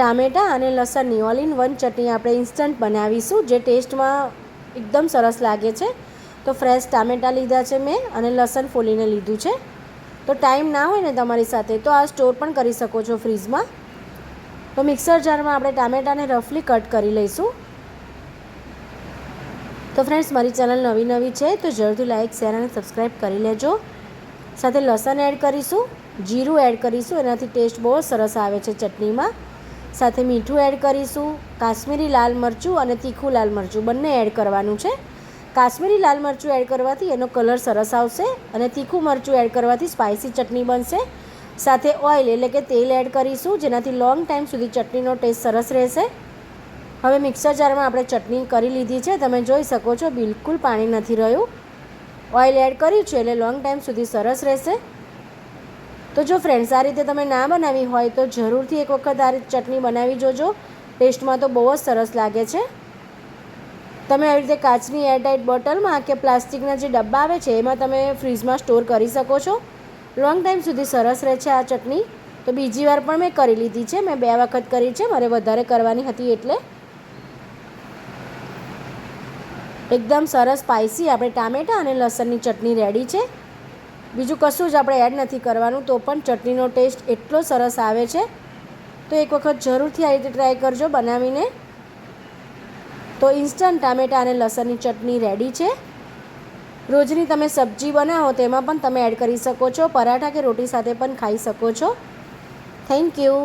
ટામેટાં અને લસણની ઓલ ઇન વન ચટણી આપણે ઇન્સ્ટન્ટ બનાવીશું. જે ટેસ્ટમાં એકદમ સરસ લાગે છે. તો ફ્રેશ ટામેટાં લીધા છે મેં અને લસણ ફોલીને લીધું છે. તો ટાઈમ ના હોય ને તમારી સાથે, તો આ સ્ટોર પણ કરી શકો છો ફ્રીજમાં તો મિક્સર જારમાં આપણે ટામેટાને રફલી કટ કરી લઈશું. તો ફ્રેન્ડ્સ મારી ચેનલ નવી નવી છે, તો જરૂરથી લાઇક શેર અને સબસ્ક્રાઈબ કરી લેજો. સાથે લસણ એડ કરીશું, જીરું એડ કરીશું, એનાથી ટેસ્ટ બહુ સરસ આવે છે ચટણીમાં. સાથે મીઠું એડ કરીશું, કાશ્મીરી લાલ મરચું અને તીખું લાલ મરચું. બંને એડ કરવાનું છે. કાશ્મીરી લાલ મરચું એડ કરવાથી એનો કલર સરસ આવશે અને તીખું મરચું એડ કરવાથી સ્પાઇસી ચટણી બનશે. સાથે ઓઇલ એટલે કે તેલ એડ કરીશું, જેનાથી લોંગ ટાઈમ સુધી ચટણીનો ટેસ્ટ સરસ રહેશે. હવે મિક્સર જારમાં આપણે ચટણી કરી લીધી છે. તમે જોઈ શકો છો, બિલકુલ પાણી નથી રહ્યું. ઓઇલ એડ કર્યું છે એટલે લોંગ ટાઈમ સુધી સરસ રહેશે. તો જો ફ્રેન્ડ્સ આ રીતે તમે ના બનાવી હોય તો જરૂરથી એક વખત આ રીતે ચટણી બનાવી જોજો. ટેસ્ટમાં તો બહુ જ સરસ લાગે છે. તમે આવી રીતે કાચની એરટાઇટ બોટલમાં કે પ્લાસ્ટિકના જે ડબ્બા આવે છે, એમાં તમે ફ્રીજમાં સ્ટોર કરી શકો છો. લોંગ ટાઈમ સુધી સરસ રહે છે આ ચટણી. તો બીજી વાર પણ મેં કરી લીધી છે. મેં બે વખત કરી છે. મારે વધારે કરવાની હતી એટલે. એકદમ સરસ સ્પાઇસી આપણે ટામેટાં અને લસણની ચટણી રેડી છે. બીજું કશું જ આપણે એડ નથી કરવાનું, તો પણ ચટણીનો ટેસ્ટ એટલો સરસ આવે છે. તો એક વખત જરૂરથી આ રીતે ટ્રાય કરજો બનાવીને. તો ઇન્સ્ટન્ટ ટામેટા અને લસણની ચટણી રેડી છે. રોજની તમે સબ્જી બનાવો તેમાં પણ તમે એડ કરી શકો છો, પરાઠા કે રોટી સાથે પણ ખાઈ શકો છો. Thank you